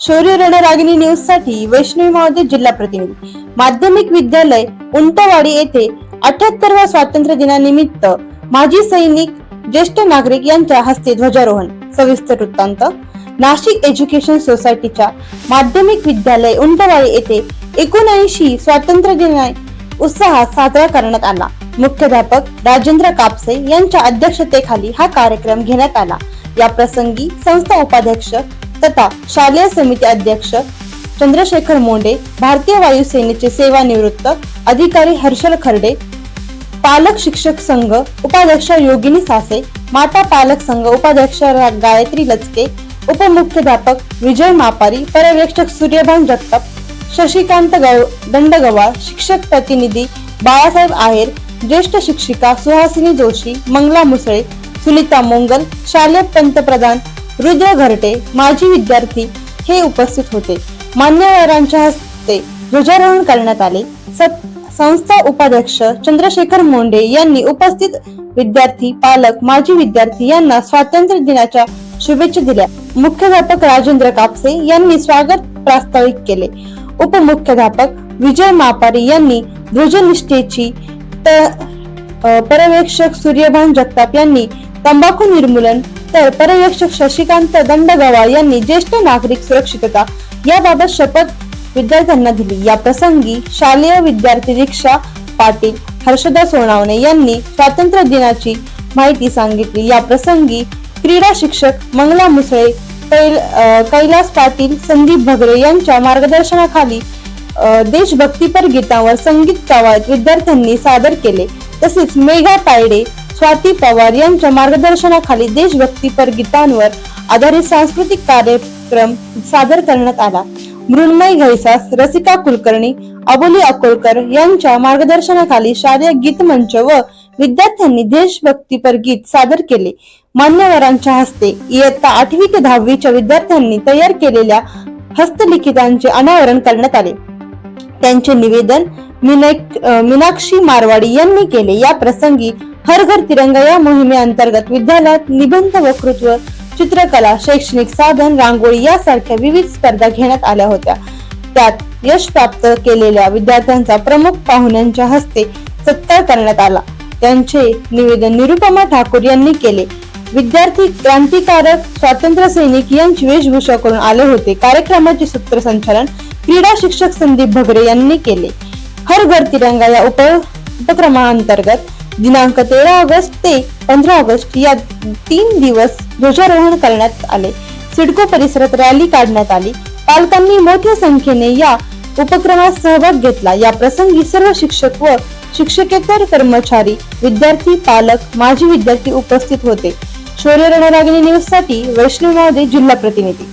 शौर्य रणरागिणी न्यूजसाठी वैष्णवी महोदय जिल्हा प्रतिनिधी. माध्यमिक विद्यालय उंटवाडी येथे अठ्याहत्तरव्या स्वातंत्र्य दिनानिमित्त माजी सैनिक ज्येष्ठ नागरिक यांच्या हस्ते ध्वजारोहण. सविस्तर वृत्तांत. नाशिक एज्युकेशन सोसायटीच्या माध्यमिक विद्यालय उंटवाडी येथे एकोणऐंशी स्वातंत्र्य दिना उत्साहात साजरा करण्यात आला. मुख्याध्यापक राजेंद्र कापसे यांच्या अध्यक्षतेखाली हा कार्यक्रम घेण्यात आला. या प्रसंगी संस्था उपाध्यक्ष तथा शालेय समिती अध्यक्ष चंद्रशेखर मोंडे भारतीय वायुसेनेचे सेवानिवृत्त अधिकारी हर्षल खर्डे पालक शिक्षक संघ उपाध्यक्ष योगिनी सासे माता पालक संघ उपाध्यक्ष गायत्री लचके उपमुख्याध्यापक विजय मापारी पर्यवेक्षक सूर्यभान जगताप शशिकांत गव- दंडगवाळ शिक्षक प्रतिनिधी बाळासाहेब आहेर ज्येष्ठ शिक्षिका सुहासिनी जोशी मंगला मुसळे सुनीता मोंगल शालेय पंतप्रधान रुद्र घरटे माजी विद्यार्थी हे उपस्थित होते. मान्यवरांच्या हस्ते ध्वजारोहण करण्यात आले. संस्था उपाध्यक्ष चंद्रशेखर मोंडे यांनी उपस्थित विद्यार्थी पालक माजी विद्यार्थी यांना स्वातंत्र्य दिनाच्या शुभेच्छा दिल्या. मुख्याध्यापक राजेंद्र कापसे यांनी स्वागत प्रास्ताविक केले. उपमुख्याध्यापक विजय मापारी यांनी ध्वजनिष्ठेची त- पर्यवेक्षक सूर्यभान जगताप यांनी तंबाखू निर्मूलन तर पर्यवेक्षक शशिकांत दंडगवाळ यांनी ज्येष्ठ नागरिक सुरक्षितता याबाबत शपथ विद्यार्थ्यांना दिली. या प्रसंगी शालेय विद्यार्थी दीक्षा पाटील हर्षदा सोनावणे यांनी स्वातंत्र्य दिनाची माहिती सांगितली. या प्रसंगी क्रीडा शिक्षक मंगला मुसळे कैल- कैलास पाटील संदीप भगरे यांच्या मार्गदर्शनाखाली देशभक्तीपर गीतावर संगीत कवायत विद्यार्थ्यांनी सादर केले. तसेच मेघा तायडे स्वाती पवार यांच्या मार्गदर्शनाखाली देशभक्तीपर गीतांवर आधारित सांस्कृतिक कार्यक्रम सादर करण्यात आला. मृण्मय घैसास रसिका कुलकर्णी अबोली अकोलकर यांच्या मार्गदर्शनाखाली शालेय गीत मंच व विद्यार्थ्यांनी देशभक्तीपर गीत सादर केले. मान्यवरांच्या हस्ते इयत्ता आठवी ते दहावीच्या विद्यार्थ्यांनी तयार केलेल्या हस्तलिखितांचे अनावरण करण्यात आले. त्यांचे निवेदन मिनक- मीनाक्षी मारवाडी यांनी केले. या प्रसंगी हर घर तिरंगा या मोहिमेअंतर्गत विद्यालयात निबंध वक्तृत्व चित्रकला शैक्षणिक साधन रांगोळी यासारख्या विविध स्पर्धा घेण्यात आल्या होत्या. त्यात यश प्राप्त केलेल्या विद्यार्थ्यांचा प्रमुख पाहुण्यांच्या हस्ते सत्कार करण्यात आला. त्यांचे निवेदन निरुपमा ठाकूर यांनी केले. विद्यार्थी क्रांतिकारक स्वातंत्र्य सैनिक यांची वेशभूषा करून आले होते. कार्यक्रमाचे सूत्रसंचालन क्रीडा शिक्षक संदीप भगरे यांनी केले. हर घर तिरंगा या उप उपक्रमाअंतर्गत दिनांक तेरा ऑगस्ट ते पंधरा ऑगस्ट या तीन दिवस ध्वजारोहण करण्यात आले. सिडको परिसरात रॅली काढण्यात आली. पालकांनी मोठ्या संख्येने या उपक्रमात सहभाग घेतला. या प्रसंगी सर्व शिक्षक व शिक्षकेतर कर्मचारी विद्यार्थी पालक माजी विद्यार्थी उपस्थित होते. शौर्य रणरागिणी न्यूजसाठी वैष्णव महोदय जिल्हा प्रतिनिधी.